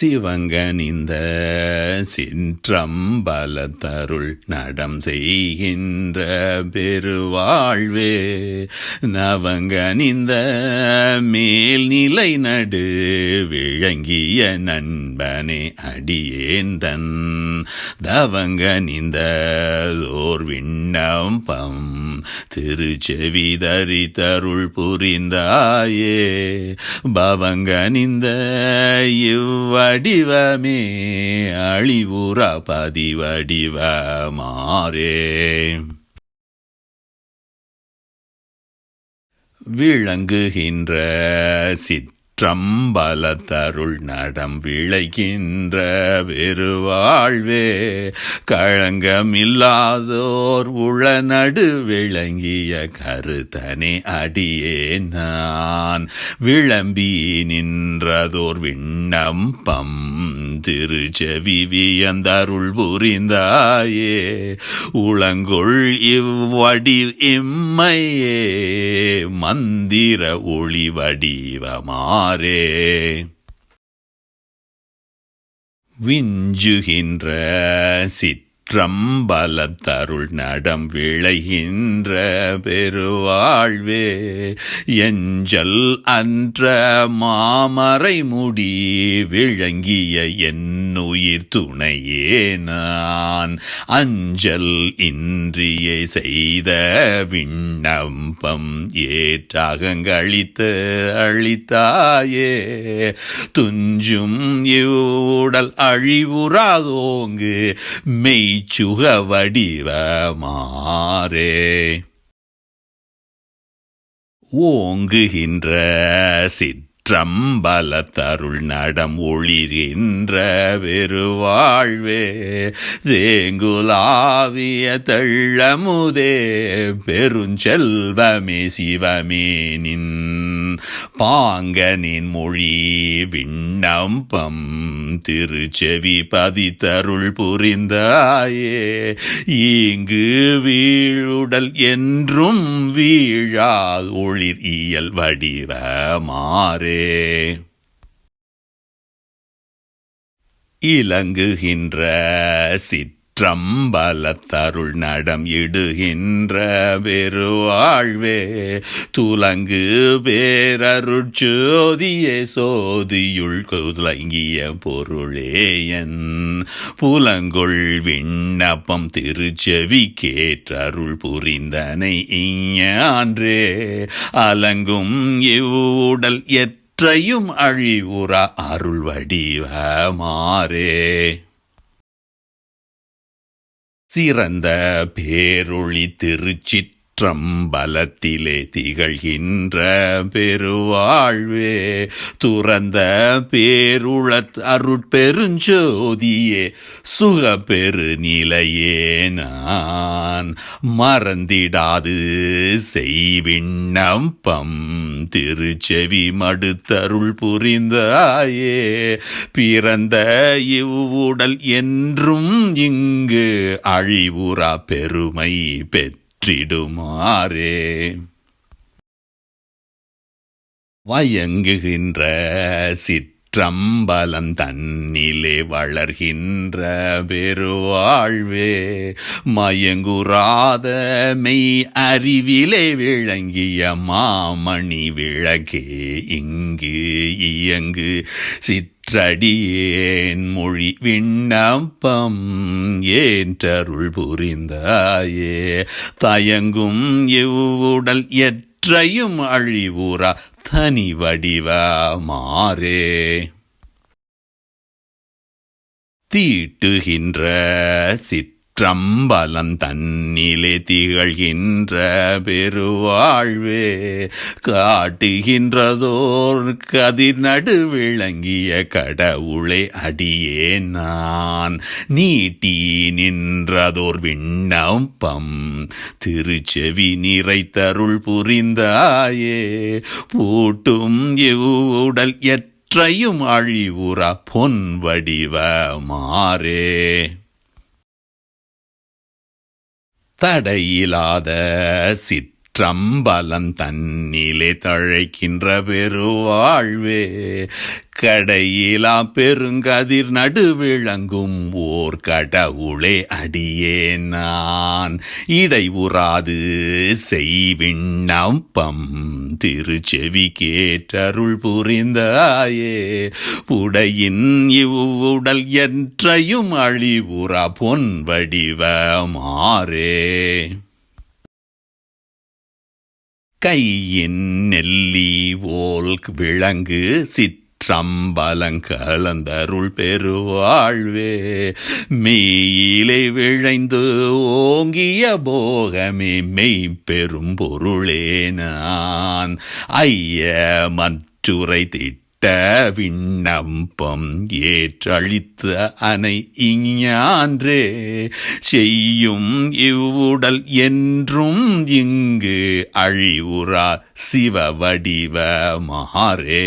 சிவங்கனிந்த சிற்றம்பலத்தருள் நடம் செய்கின்ற பெருவாழ்வே. நவங்கனிந்த மேல்நிலை நடு விளங்கிய நண்பனே அடியேந்தன். தவங்கனிந்த ஓர் விண்ணம்பம் திருச்செவி தரித்தருள் புரிந்தாயே. பவங்கனிந்த இவ்வடிவமே அழிவுற பதிவடிவ மாறே விளங்குகின்ற சிற்றம்பலத்தருள் நடம் விளைகின்ற பெருவாழ்வே களங்கமில்லாதோர் உளநடு விளங்கிய கருத்தனே அடியே நான். விளம்பி நின்றதோர் விண்ணப்பம் திருச்செவி வியந்தருள் புரிந்தாயே? உளங்கொள் இவ்வடி இம்மையே? மந்திர ஒளி வடிவமாறே? விஞ்சுகின்ற ட்ரம்பலத்தருள் நடம் விளைகின்ற பெருவாழ்வே எஞ்சல் அன்ற மாமறை முடி விளங்கிய என்னுயிர் துணையே நான். அஞ்சல் இன்றியை செய்த விண்ணப்பம் ஏற்றாகங்களித்த அளித்தாயே துஞ்சும் இவ்வுடல் அழிவுறாதோங்கு மெய் வடிவ மாறே ஓங்குகின்ற சம்பலத்தருள் நடம் ஒளிர்கின்ற பெருவாழ்வே தேங்குலாவிய தள்ளமுதே பெருஞ்செல்வமே சிவமே நின் பாங்கனின் மொழி விண்ணம்பம் திருச்செவி பதித்தருள் புரிந்தாயே இங்கு வீழுடல் என்றும் வீழால் ஒளிர் இயல் வடிவ மாறே இலங்குகின்ற சிற்றம்பலத்தருள் நடம் இடுகின்ற பெருவாழ்வே துலங்கு பேரருட்சோதியே சோதியுள் குலங்கிய பொருளேயன் புலங்கொள் விண்ணப்பம் திருச்செவி கேற்றருள் புரிந்தனை இஞ்ஞான்றே அலங்கும் இவ்வுடல் எத் ற்றையும் அழிவுற அருள் வடிவ மாறே. சிறந்த பேரொளி திருச்சிற்றம்பலத்திலே திகழ்கின்ற பெருவாழ்வே துறந்த பேருளத் அருட்பெருஞ்சோதியே சுக பெருநிலையே நான். மறந்திடாது செய்விண்ணப்பம் திருச்செவி மடுத்தருள் புரிந்தாயே பிறந்த இவ்வுடல் என்றும் இங்கு அழிவுறா பெருமை பெற்றிடுமாறே வயங்குகின்ற சிற்றம்பலம் தன்னிலே வளர்கின்ற பெருவாழ்வே மயங்குறாத மெய் அறிவிலே விளங்கிய மாமணி விளக்கே இங்கு இயங்கு. சித் ற்றடியேன் மொழி விண்ணப்பம் ஏற்றருள் புரிந்தாயே? தயங்கும் இவ்வுடல் எற்றையும் அழிவுறா தனி வடிவ மாறே? தீட்டுகின்ற சிற்றம்பலம் தன்னிலே திகழ்கின்ற பெருவாழ்வே காட்டுகின்றதோர் கதிர் நடு விளங்கிய கடவுளை அடியே நான். நீட்டி நின்றதோர் விண்ணப்பம் திருச்செவி நிறைத்தருள் புரிந்தாயே பூட்டும் இவ்வுடல் எற்றையும் அழிவுற பொன் வடிவ மாறே தடையிலாத சிற்ற சிற்றம்பலம் தன்னிலே தழைக்கின்ற பெருவாழ்வே கடையிலா பெருங்கதிர் நடுவிளங்கும் ஓர் கடவுளே அடியே நான். இடைவுறாது செய்விண்ணப்பம் திருச்செவி கேட்டருள் புரிந்தாயே. புடையின் இவ்வுடல் என்றையும் அழிவுறா பொன் வடிவ மாறே கையின் நெல்லி ஓல் விளங்கு சிற்றம்பலங்கலந்தருள் பெருவாழ்வே மெயிலை விழைந்து ஓங்கிய போகமே மெய் பெரும் பொருளே நான். ஐய மற்றுரை திட்ட விண்ணப்பம் ஏற்றளித்த அனை இஞான்றே செய்யும் இவ்வுடல் என்றும் இங்கு அழிவுறா சிவ வடிவ மாறே